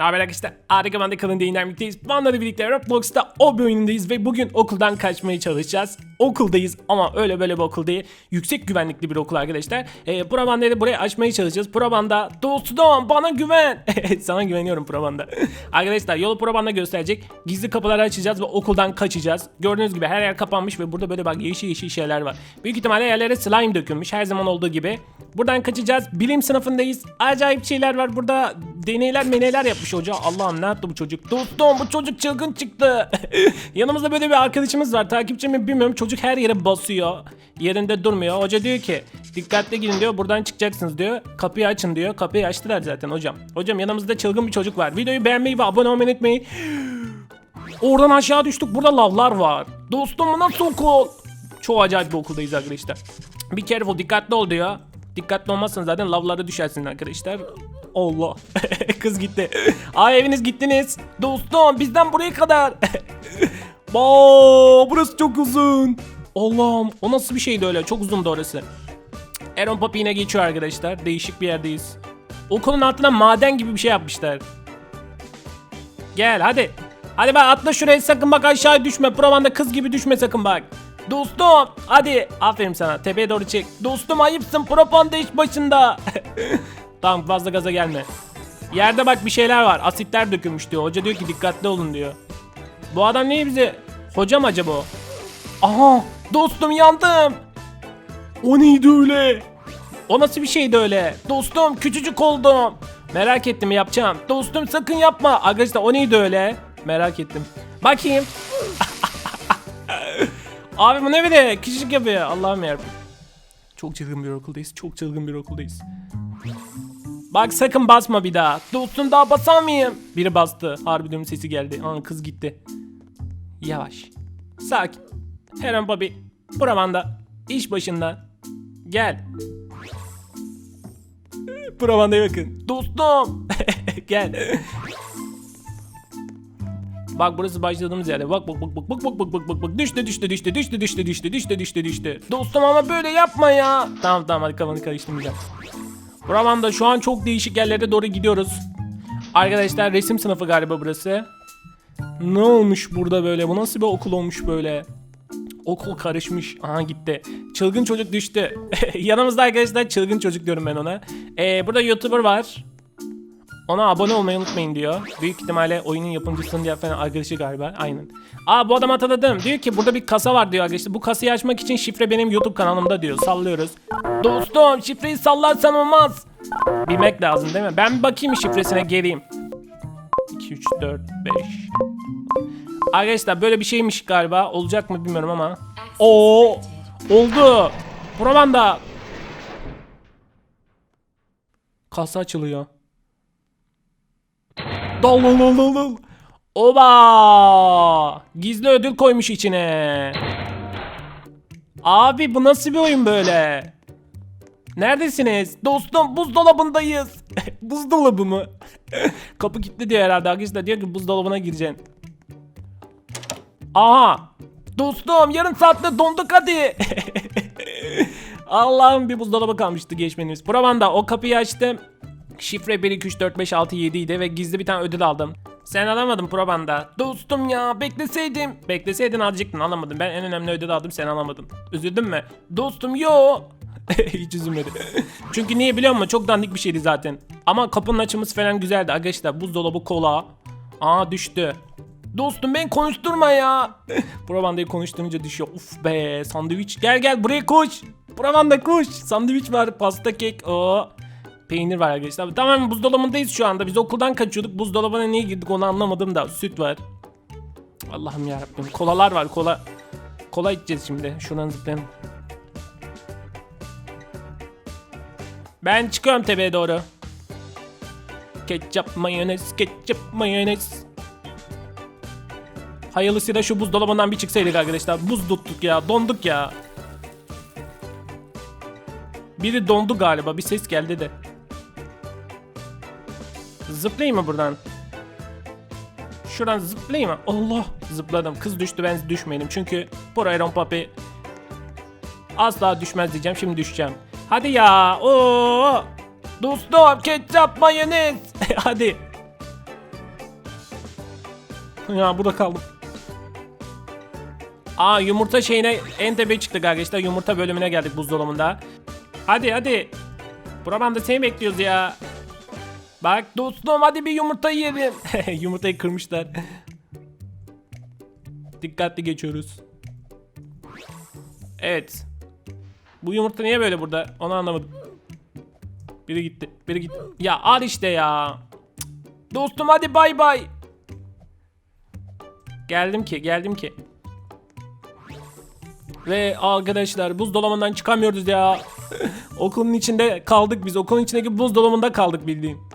Ne haber arkadaşlar? Harika ben de kalın dinlenmekteyiz. Van'la da birlikte Roblox'ta o bir oyunundayız ve bugün okuldan kaçmaya çalışacağız. Okuldayız ama öyle böyle bir okul değil. Yüksek güvenlikli bir okul arkadaşlar. Ee, Pravan'da burayı açmaya çalışacağız. Pravan'da dostum bana güven. Sana güveniyorum Pravan'da. arkadaşlar yolu Pravan'da gösterecek. Gizli kapıları açacağız ve okuldan kaçacağız. Gördüğünüz gibi her yer kapanmış ve burada böyle bak yeşil yeşil şeyler var. Büyük ihtimalle yerlere slime dökülmüş her zaman olduğu gibi. Buradan kaçacağız. Bilim sınıfındayız. Acayip şeyler var. Burada deneyler meneyler yapmış hoca. Allah'ım ne yaptı bu çocuk? Dostum bu çocuk çılgın çıktı. Yanımızda böyle bir arkadaşımız var. Takipçi mi bilmiyorum. Çocuk her yere basıyor. Yerinde durmuyor. Hoca diyor ki dikkatli gidin diyor. Buradan çıkacaksınız diyor. Kapıyı açın diyor. Kapıyı açtılar zaten hocam. Hocam yanımızda çılgın bir çocuk var. Videoyu beğenmeyi ve abone olmayı unutmayın. Oradan aşağı düştük. Burada lavlar var. Dostum bu nasıl okul? Çok acayip bir okuldayız arkadaşlar. Bir careful dikkatli ol diyor. Dikkatli olmazsan zaten lavlara düşersin arkadaşlar. Allah. Kız gitti. Ay eviniz gittiniz. Dostum bizden buraya kadar. Baa, burası çok uzun. Allah'ım o nasıl bir şeydi öyle? Çok uzundu orası. Aaron Papi yine geçiyor arkadaşlar. Değişik bir yerdeyiz. Okulun altına maden gibi bir şey yapmışlar. Gel hadi. Hadi bak atla şuraya sakın bak aşağı düşme. Provanda kız gibi düşme sakın bak. Dostum hadi. Aferin sana tepeye doğru çek. Dostum ayıpsın propanda iş başında. tamam fazla gaza gelme. Yerde bak bir şeyler var. Asitler dökülmüş diyor. Hoca diyor ki dikkatli olun diyor. Bu adam niye bize? Hoca mı acaba o? Aha dostum yandım. O neydi öyle? O nasıl bir şeydi öyle? Dostum küçücük oldum. Merak ettim yapacağım. Dostum sakın yapma. Arkadaşlar o neydi öyle? Merak ettim. Bakayım. Abi bu ne bir de küçücük yapıyor. Allah'ım yarabbim. Çok çılgın bir okuldayız. Çok çılgın bir okuldayız. Bak sakın basma bir daha. Dostum daha basar mıyım? Biri bastı. Harbi diyorum sesi geldi. Aa kız gitti. Yavaş. Sakin. Heron Bobby. Buramanda. iş başında. Gel. Buramanda'ya bakın. Dostum. Gel. Bak burası başladığımız yerde. Bak bak bak bak bak bak bak bak bak bak düştü düştü düştü düştü düştü düştü düştü düştü düştü. Dostum ama böyle yapma ya. Tamam tamam hadi kafanı karıştırmayacağım. Buramanda şu an çok değişik yerlere doğru gidiyoruz. Arkadaşlar resim sınıfı galiba burası. Ne olmuş burada böyle? Bu nasıl bir okul olmuş böyle? Okul karışmış. Aha gitti. Çılgın çocuk düştü. Yanımızda arkadaşlar çılgın çocuk diyorum ben ona. Ee, burada YouTuber var. Ona abone olmayı unutmayın diyor. Büyük ihtimalle oyunun yapımcısının diğer falan arkadaşı galiba. Aynen. Aa bu adam hatırladım. Diyor ki burada bir kasa var diyor arkadaşlar. Bu kasayı açmak için şifre benim YouTube kanalımda diyor. Sallıyoruz. Dostum şifreyi sallarsan olmaz. Bilmek lazım değil mi? Ben bir bakayım şifresine geleyim. 2, 3, 4, 5. Arkadaşlar böyle bir şeymiş galiba. Olacak mı bilmiyorum ama. Oo oldu. Provanda. Kasa açılıyor. Dal dal dal dal dal. Oba! Gizli ödül koymuş içine. Abi bu nasıl bir oyun böyle? Neredesiniz? Dostum buzdolabındayız. Buzdolabı mı? Kapı kilitli diyor herhalde arkadaşlar. Diyor ki buzdolabına gireceksin. Aha! Dostum yarım saatte donduk hadi. Allah'ım bir buzdolabı kalmıştı geçmenimiz. Provanda o kapıyı açtım. Şifre 1 2 3 4 5 6 7 idi ve gizli bir tane ödül aldım. Sen alamadın Probanda. Dostum ya bekleseydim. Bekleseydin alacaktın alamadım. Ben en önemli ödülü aldım sen alamadın. Üzüldün mü? Dostum yo. Hiç üzülmedi. Çünkü niye biliyor musun? Çok dandik bir şeydi zaten. Ama kapının açılması falan güzeldi. Arkadaşlar buzdolabı kola. Aa düştü. Dostum ben konuşturma ya. Probanda'yı konuşturunca düşüyor. Uf be sandviç. Gel gel buraya koş. Probanda koş. Sandviç var pasta kek. O. Peynir var arkadaşlar. Tamam buzdolabındayız şu anda. Biz okuldan kaçıyorduk. Buzdolabına niye girdik onu anlamadım da. Süt var. Allah'ım yarabbim. Kolalar var. Kola. Kola içeceğiz şimdi. Şuradan zıplayalım. Ben çıkıyorum tepeye doğru. Ketçap mayonez, ketçap mayonez. Hayırlısıyla şu buzdolabından bir çıksaydık arkadaşlar. Buz tuttuk ya, donduk ya. Biri dondu galiba, bir ses geldi de. Zıplayayım mı buradan? Şuradan zıplayayım mı? Allah! Zıpladım. Kız düştü ben düşmeyelim. Çünkü bu Iron Papi asla düşmez diyeceğim. Şimdi düşeceğim. Hadi ya. Oo! Dostum ketçap mayonez. Hadi. Ya burada kaldım. Aa yumurta şeyine en tepeye çıktık arkadaşlar. Yumurta bölümüne geldik buzdolabında. Hadi hadi. Buradan da seni bekliyoruz ya. Bak dostum hadi bir yumurta yiyelim. Yumurtayı kırmışlar. Dikkatli geçiyoruz. Evet. Bu yumurta niye böyle burada? Onu anlamadım. Biri gitti. Biri gitti. Ya al işte ya. Dostum hadi bay bay. Geldim ki, geldim ki. Ve arkadaşlar buzdolabından çıkamıyoruz ya. Okulun içinde kaldık biz. Okulun içindeki buzdolabında kaldık bildiğin.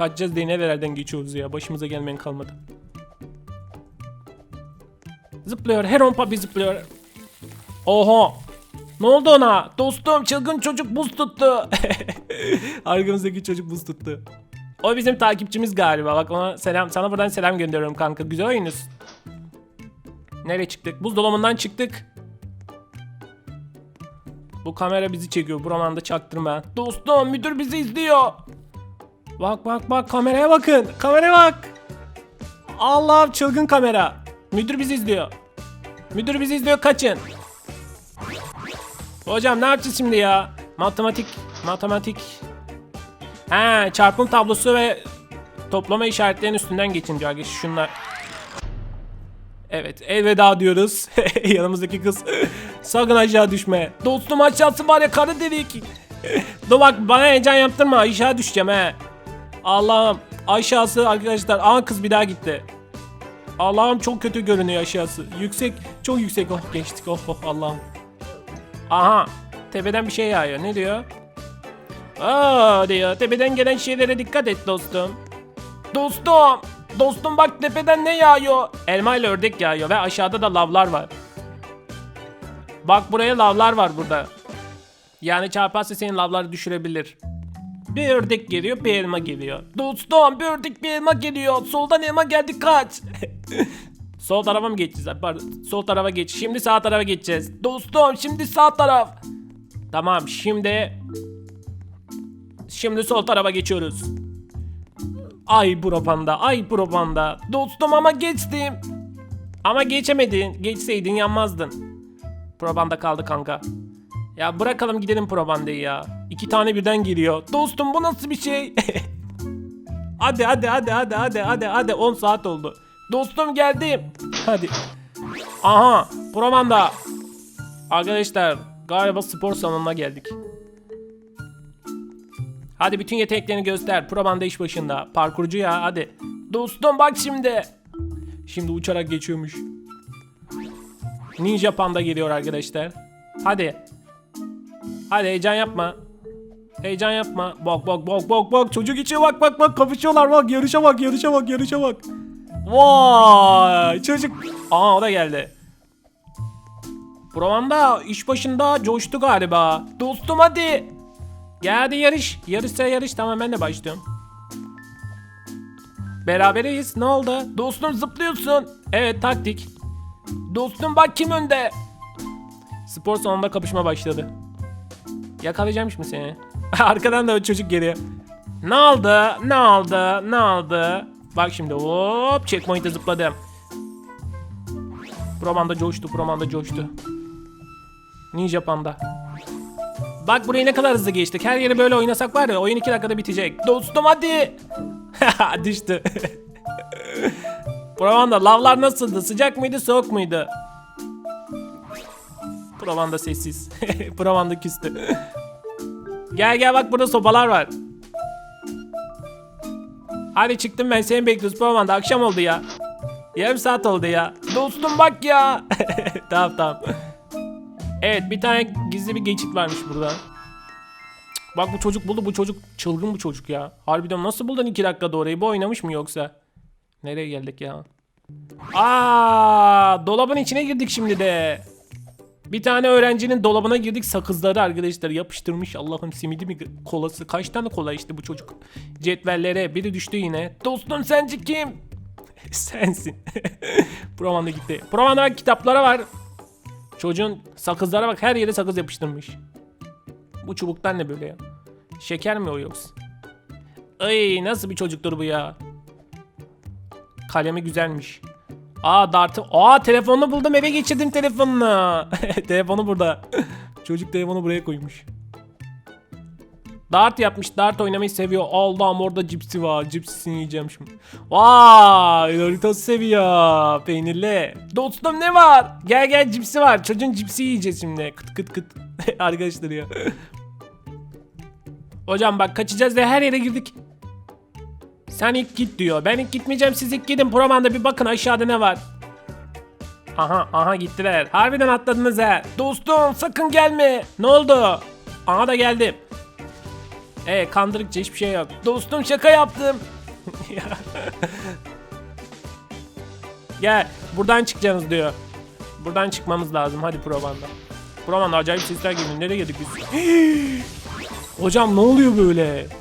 Kaçacağız diye nerelerden geçiyoruz ya. Başımıza gelmeyen kalmadı. Zıplıyor. Heron Papi zıplıyor. Oha. Ne oldu ona? Dostum çılgın çocuk buz tuttu. Arkamızdaki çocuk buz tuttu. O bizim takipçimiz galiba. Bak ona selam. Sana buradan selam gönderiyorum kanka. Güzel oyunuz. Nereye çıktık? Buzdolabından çıktık. Bu kamera bizi çekiyor. Bu romanda çaktırma. Dostum müdür bizi izliyor. Bak bak bak kameraya bakın. Kameraya bak. Allah'ım çılgın kamera. Müdür bizi izliyor. Müdür bizi izliyor kaçın. Hocam ne yapacağız şimdi ya? Matematik, matematik. He, çarpım tablosu ve toplama işaretlerinin üstünden geçin diyor. arkadaşlar. Şunlar. Evet, elveda diyoruz. Yanımızdaki kız. Sakın aşağı düşme. Dostum aşağısı var ya karı delik. Dur bak bana heyecan yaptırma. Aşağı düşeceğim he. Allah'ım. Aşağısı arkadaşlar. Aa kız bir daha gitti. Allah'ım çok kötü görünüyor aşağısı. Yüksek, çok yüksek. Oh geçtik. Oh, oh Allah'ım. Aha. Tepeden bir şey yağıyor. Ne diyor? Aa diyor. Tepeden gelen şeylere dikkat et dostum. Dostum. Dostum bak tepeden ne yağıyor? Elma ile ördek yağıyor ve aşağıda da lavlar var. Bak buraya lavlar var burada. Yani çarparsa senin lavları düşürebilir. Bir ördek geliyor, bir elma geliyor. Dostum bir ördek bir elma geliyor. Soldan elma geldi kaç. Sol tarafa mı geçeceğiz? Pardon. Sol tarafa geç. Şimdi sağ tarafa geçeceğiz. Dostum şimdi sağ taraf. Tamam şimdi Şimdi sol tarafa geçiyoruz. Ay bro panda, ay bro panda. Dostum ama geçtim. Ama geçemedin. Geçseydin yanmazdın. Probanda kaldı kanka. Ya bırakalım gidelim probandayı ya. İki tane birden giriyor. Dostum bu nasıl bir şey? hadi hadi hadi hadi hadi hadi hadi 10 saat oldu. Dostum geldim. Hadi. Aha probanda. Arkadaşlar galiba spor salonuna geldik. Hadi bütün yeteneklerini göster. Probanda iş başında. Parkurcu ya hadi. Dostum bak şimdi. Şimdi uçarak geçiyormuş. Ninja Panda geliyor arkadaşlar. Hadi. Hadi heyecan yapma. Heyecan yapma. Bak bak bak bak bak çocuk içiyor bak bak bak kapışıyorlar bak yarışa bak yarışa bak yarışa bak. Vay çocuk. Aa o da geldi. Provanda iş başında coştu galiba. Dostum hadi. Geldi yarış. Yarışsa yarış tamam ben de başlıyorum. Berabereyiz. Ne oldu? Dostum zıplıyorsun. Evet taktik. Dostum bak kim önde. Spor salonunda kapışma başladı. Yakalayacağım şimdi seni. Arkadan da çocuk geliyor. Ne oldu? Ne oldu? Ne oldu? Bak şimdi hop checkpoint'e zıpladım. Promanda coştu, Promanda coştu. Ninja Panda. Bak burayı ne kadar hızlı geçtik. Her yeri böyle oynasak var ya oyun 2 dakikada bitecek. Dostum hadi. Düştü. Provanda lavlar nasıldı? Sıcak mıydı soğuk muydu? Provanda sessiz. Provanda küstü. Gel gel bak burada sopalar var. Hadi çıktım ben seni bekliyoruz Provanda akşam oldu ya. Yarım saat oldu ya. Dostum bak ya. tamam tamam. Evet bir tane gizli bir geçit varmış burada. Bak bu çocuk buldu bu çocuk çılgın bu çocuk ya. Harbiden nasıl buldun 2 dakikada orayı bu oynamış mı yoksa? Nereye geldik ya? Aa, dolabın içine girdik şimdi de. Bir tane öğrencinin dolabına girdik sakızları arkadaşlar yapıştırmış Allah'ım simidi mi kolası kaç tane kola işte bu çocuk cetvellere biri düştü yine dostum sence kim sensin Provanda gitti Provanda kitaplara var Çocuğun sakızlara bak her yere sakız yapıştırmış. Bu çubuklar ne böyle ya? Şeker mi o yoksa? Ay nasıl bir çocuktur bu ya? Kalemi güzelmiş. Aa dartı. Aa telefonunu buldum eve geçirdim telefonunu. telefonu burada. Çocuk telefonu buraya koymuş. Dart yapmış. Dart oynamayı seviyor. Allah'ım orada cipsi var. Cipsisini yiyeceğim şimdi. Vay Doritos seviyor. Peynirli. Dostum ne var? Gel gel cipsi var. Çocuğun cipsi yiyeceğiz şimdi. Kıt kıt kıt. Arkadaşlar ya. Hocam bak kaçacağız ve her yere girdik. Sen ilk git diyor. Ben ilk gitmeyeceğim siz ilk gidin. Programda bir bakın aşağıda ne var. Aha aha gittiler. Harbiden atladınız ha. Dostum sakın gelme. Ne oldu? Aha da geldim. E kandırıkça hiçbir şey yok. Dostum şaka yaptım. Ya. Gel buradan çıkacaksınız diyor. Buradan çıkmamız lazım hadi Provan'da. Provan'da acayip sesler geliyor. Nereye geldik biz? Hocam ne oluyor böyle?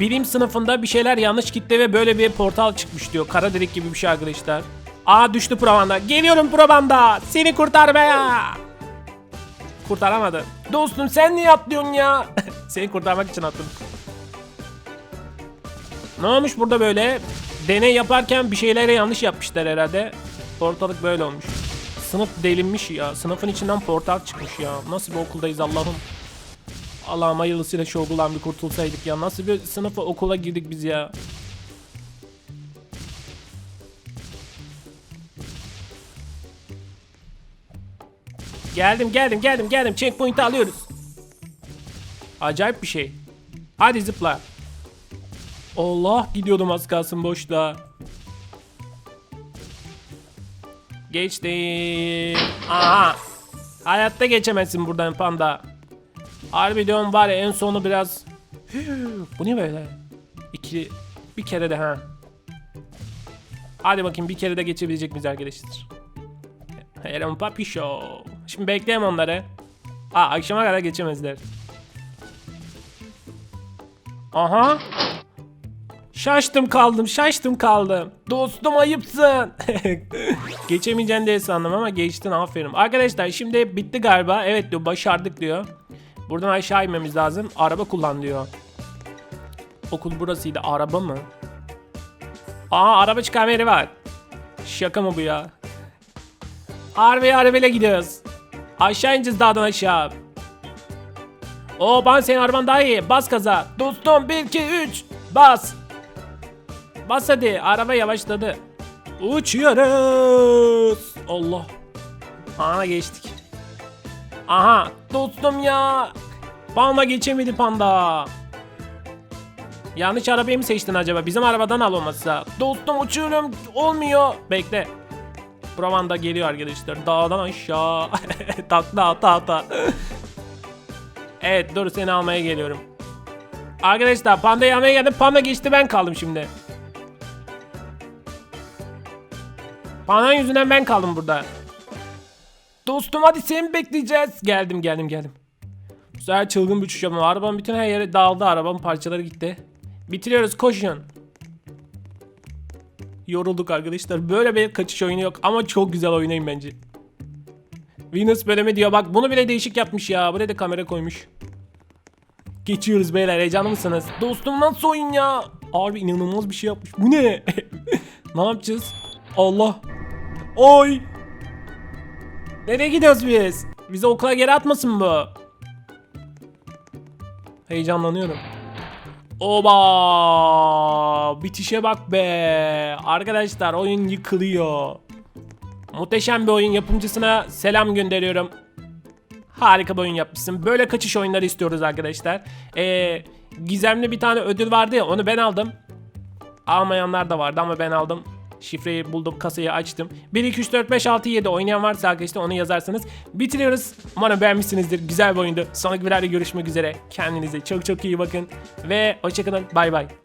Bilim sınıfında bir şeyler yanlış gitti ve böyle bir portal çıkmış diyor. Kara delik gibi bir şey arkadaşlar. Aa düştü Provan'da. Geliyorum Provan'da. Seni kurtarmaya. Kurtaramadı. Dostum sen niye atlıyorsun ya? Seni kurtarmak için attım. Ne olmuş burada böyle? Deney yaparken bir şeylere yanlış yapmışlar herhalde. Ortalık böyle olmuş. Sınıf delinmiş ya. Sınıfın içinden portal çıkmış ya. Nasıl bir okuldayız Allah'ım. Allah'ım hayırlısıyla şu bir kurtulsaydık ya. Nasıl bir sınıfa okula girdik biz ya. Geldim geldim geldim geldim. Checkpoint'i alıyoruz. Acayip bir şey. Hadi zıpla. Allah gidiyordum az kalsın boşta. Geçtim. Aha. Hayatta geçemezsin buradan panda. Harbi diyorum var ya en sonu biraz... Bu ne böyle? İki... Bir kere de ha. Hadi bakayım bir kere de geçebilecek miyiz arkadaşlar? Hello Papi Show. Şimdi bekleyeyim onları. Aa akşama kadar geçemezler. Aha. Şaştım kaldım, şaştım kaldım. Dostum ayıpsın. Geçemeyeceğini de sandım ama geçtin aferin. Arkadaşlar şimdi bitti galiba. Evet diyor başardık diyor. Buradan aşağı inmemiz lazım. Araba kullan diyor. Okul burasıydı. Araba mı? Aa araba çıkarma yeri var. Şaka mı bu ya? Harbi arabayla gidiyoruz. Aşağı ineceğiz dağdan aşağı. Oo ben senin araban daha iyi. Bas gaza. Dostum 1 2 3 bas. Bas hadi. Araba yavaşladı. Uçuyoruz. Allah. Ana geçtik. Aha dostum ya. Panda geçemedi panda. Yanlış arabayı mı seçtin acaba? Bizim arabadan al olmazsa. Dostum uçuyorum. Olmuyor. Bekle. Buravan da geliyor arkadaşlar. Dağdan aşağı. Takla ata ata. evet dur seni almaya geliyorum. Arkadaşlar pandayı almaya geldim. Panda geçti ben kaldım şimdi. Pandanın yüzünden ben kaldım burada. Dostum hadi seni bekleyeceğiz. Geldim geldim geldim. Bu sefer çılgın bir uçuş yapalım. Arabanın bütün her yeri dağıldı. Arabanın parçaları gitti. Bitiriyoruz koşun. Yorulduk arkadaşlar. Böyle bir kaçış oyunu yok ama çok güzel oynayın bence. Venus bölümü diyor bak bunu bile değişik yapmış ya. Buraya da kamera koymuş. Geçiyoruz beyler heyecanlı mısınız? Dostum nasıl oyun ya? Abi inanılmaz bir şey yapmış. Bu ne? ne yapacağız? Allah. Oy. Nereye gidiyoruz biz? Bizi okula geri atmasın bu. Heyecanlanıyorum. Oba! Bitişe bak be. Arkadaşlar oyun yıkılıyor. Muhteşem bir oyun yapımcısına selam gönderiyorum. Harika bir oyun yapmışsın. Böyle kaçış oyunları istiyoruz arkadaşlar. Ee, gizemli bir tane ödül vardı ya onu ben aldım. Almayanlar da vardı ama ben aldım. Şifreyi buldum, kasayı açtım. 1, 2, 3, 4, 5, 6, 7 oynayan varsa arkadaşlar onu yazarsınız. Bitiriyoruz. Umarım beğenmişsinizdir. Güzel bir oyundu. Sonraki videoda görüşmek üzere. Kendinize çok çok iyi bakın. Ve hoşçakalın. Bay bay.